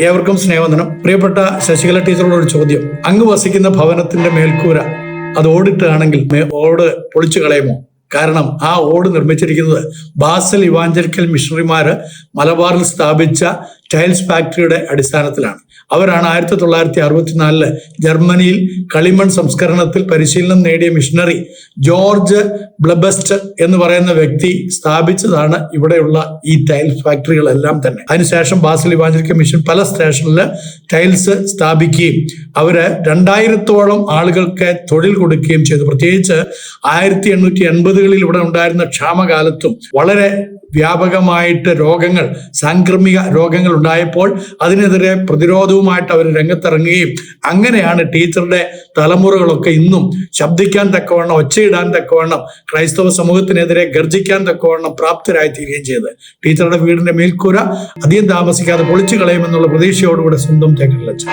ഏവർക്കും സ്നേഹവന്ദനം. പ്രിയപ്പെട്ട ശശികല ടീച്ചറോട് ഒരു ചോദ്യം. അങ്ങ് വസിക്കുന്ന ഭവനത്തിന്റെ മേൽക്കൂര അത് ഓടിട്ടാണെങ്കിൽ ഓട് പൊളിച്ചു കളയുമോ? കാരണം ആ ഓട് നിർമ്മിച്ചിരിക്കുന്നത് ബാസൽ ഇവാഞ്ചലിക്കൽ മിഷണറിമാര് മലബാറിൽ സ്ഥാപിച്ച ടൈൽസ് ഫാക്ടറിയുടെ അടിസ്ഥാനത്തിലാണ്. അവരാണ് ആയിരത്തി തൊള്ളായിരത്തി അറുപത്തിനാലിൽ ജർമ്മനിയിൽ കളിമൺ സംസ്കരണത്തിൽ പരിശീലനം നേടിയ മിഷണറി ജോർജ് ബ്ലബസ്റ്റ് എന്ന് പറയുന്ന വ്യക്തി സ്ഥാപിച്ചതാണ് ഇവിടെയുള്ള ഈ ടൈൽസ് ഫാക്ടറികളെല്ലാം തന്നെ. അതിനുശേഷം ബാസൽ ഇവാഞ്ചലിക്കൽ മിഷൻ പല സ്റ്റേഷനിൽ ടൈൽസ് സ്ഥാപിക്കുകയും അവർ രണ്ടായിരത്തോളം ആളുകൾക്ക് തൊഴിൽ കൊടുക്കുകയും ചെയ്തു. പ്രത്യേകിച്ച് ആയിരത്തി എണ്ണൂറ്റി എൺപതുകളിൽ ഇവിടെ ഉണ്ടായിരുന്ന ക്ഷാമകാലത്തും വളരെ വ്യാപകമായിട്ട് രോഗങ്ങൾ സാംക്രമിക രോഗങ്ങൾ ഉണ്ടായപ്പോൾ അതിനെതിരെ പ്രതിരോധവുമായിട്ട് അവർ രംഗത്തിറങ്ങുകയും അങ്ങനെയാണ് ടീച്ചറുടെ തലമുറകളൊക്കെ ഇന്നും ശബ്ദിക്കാൻ തക്കവണ്ണം ഒച്ചയിടാൻ തക്കവണ്ണം ക്രൈസ്തവ സമൂഹത്തിനെതിരെ ഗർജിക്കാൻ തക്കവണ്ണം പ്രാപ്തരായി തീരുകയും ചെയ്തത്. ടീച്ചറുടെ വീടിന്റെ മേൽക്കൂര അധികം താമസിക്കാതെ പൊളിച്ചു കളയുമെന്നുള്ള പ്രതീക്ഷയോടുകൂടെ സ്വന്തം തേക്കടിലച്ചു